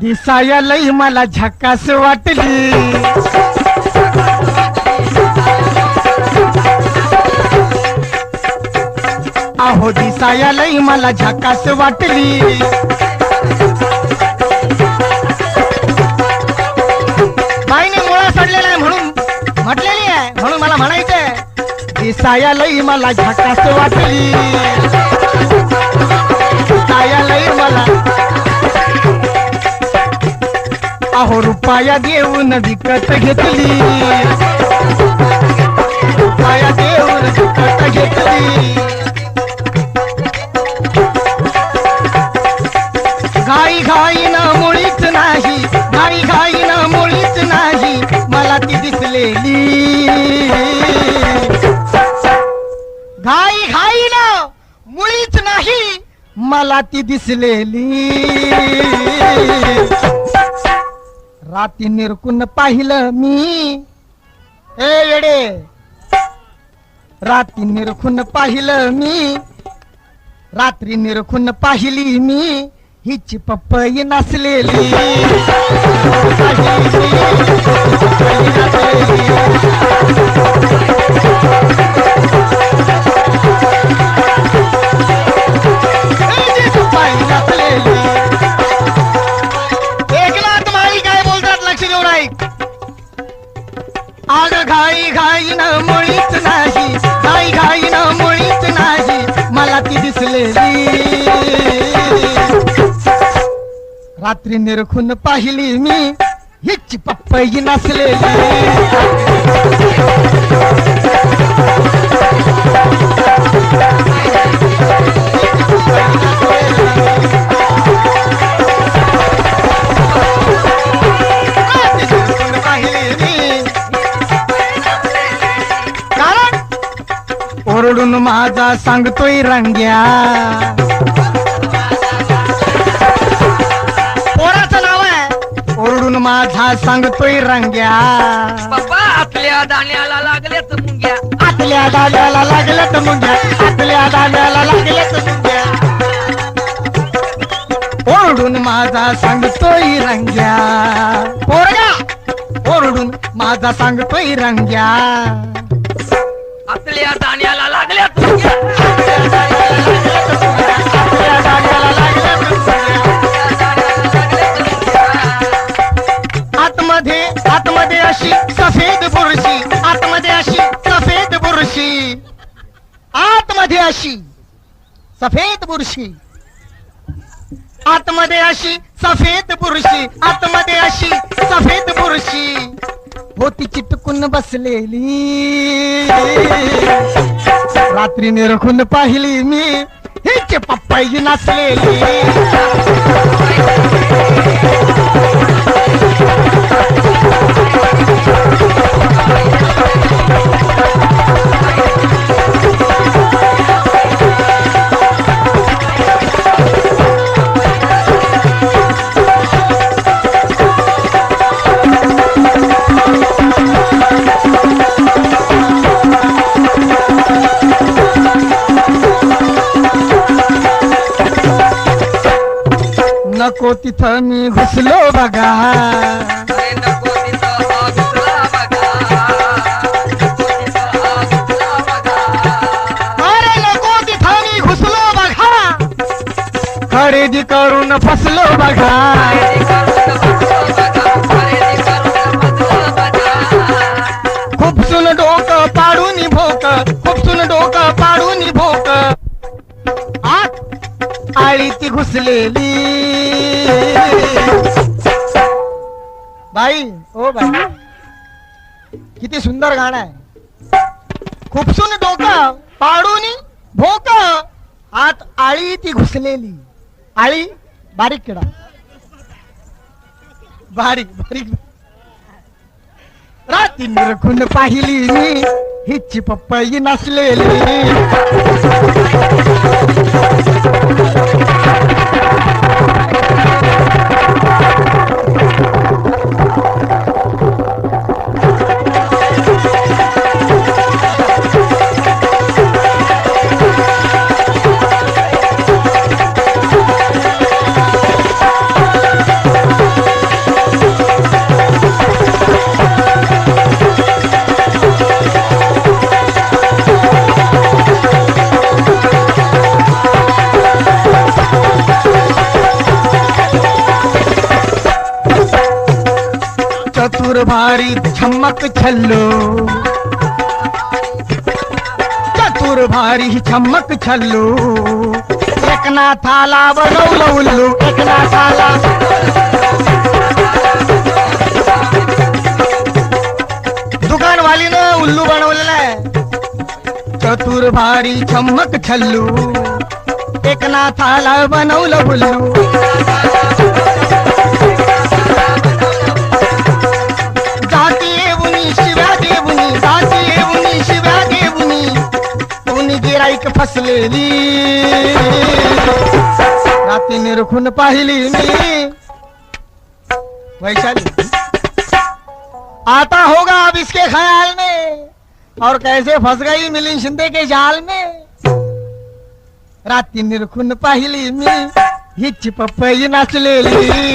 दिसायलाही मला झकास वाटली. आहो दिसायलाही मला झकास वाटली. दिसाया लई मला झकास वाटली. दिसाया लई मला. अहो रुपया देऊन विकत घेतली. रुपया देऊन विकत घेतली. घाई घाई ना मुळीच नाही घाई घाई ना मुळीच नाही मला ती दिसलेली. घाई घाई ना मुळीच नाही मला ती दिसलेली. राती निरकून पाहिलं मी. ए येडे. राती निरखून पाहिलं मी. रात्री निरखून पाहिली मी. हिची पपई नसलेली. रात्री निरखून पाहिली मी. हिची पप्पई नसलेली. ओरडून माझा सांगतोय रंग्या. माझा सांगतोय रंग्या. बाबा आपल्या दाण्याला लागल्यात मुंग्या. आतल्या दाण्याला लागल्या तर मुंग्या. आतल्या दाण्याला लागल्या तर मुंग्या. ओरडून माझा सांगतोय रंग्या. पोरगा ओरडून माझा सांगतोय रंग्या. आपल्या दाण्याला लागल्यात मुंग्या. आतमध्ये अशी. सफेद बुरशी. आतमध्ये अशी सफेद बुरशी. आतमध्ये अशी सफेद बुरशी. होती चिटकून बसलेली. रात्री निरखून पाहिली मी. हिचे पप्पाई नसलेली नको तिथं मी घुसलो बघा अरे नको तिथं घुसला बघा. मी घुसलो खरेदी करून फसलो बघा बघा. खुपसून डोकं पाडून भोक खुपसून डोकं पाडून भोक आत आळी ती घुसलेली बाई ओ बाई. किती सुंदर गाणं आहे. खुपसून डोकं पाडून भोक आत आळी ती घुसलेली. आळी बारीक किडा. बारीक बारीक. राती निरखून पाहिली मी हिची पप्पाई नसलेली. चतुर भारी छम्मक छल्लो। चतुर भारी छम्मक छल्लो। एकनाथाला बनवलं उल्लू। एकनाथाला दुकानवालीनं उल्लू बनवलेला आहे। चतुर भारी छम्मक छल्लू। एकनाथाला बनवलं उल्लू। गिराईक फसलेली. राती निरखून पाहिली मी. वैशाली आता होगा अब इसके ख्याल में और कैसे फस गई मिलिन शिंदे के जाल में? राती निरखून पाहिली मी हिची पपई नाचलेली.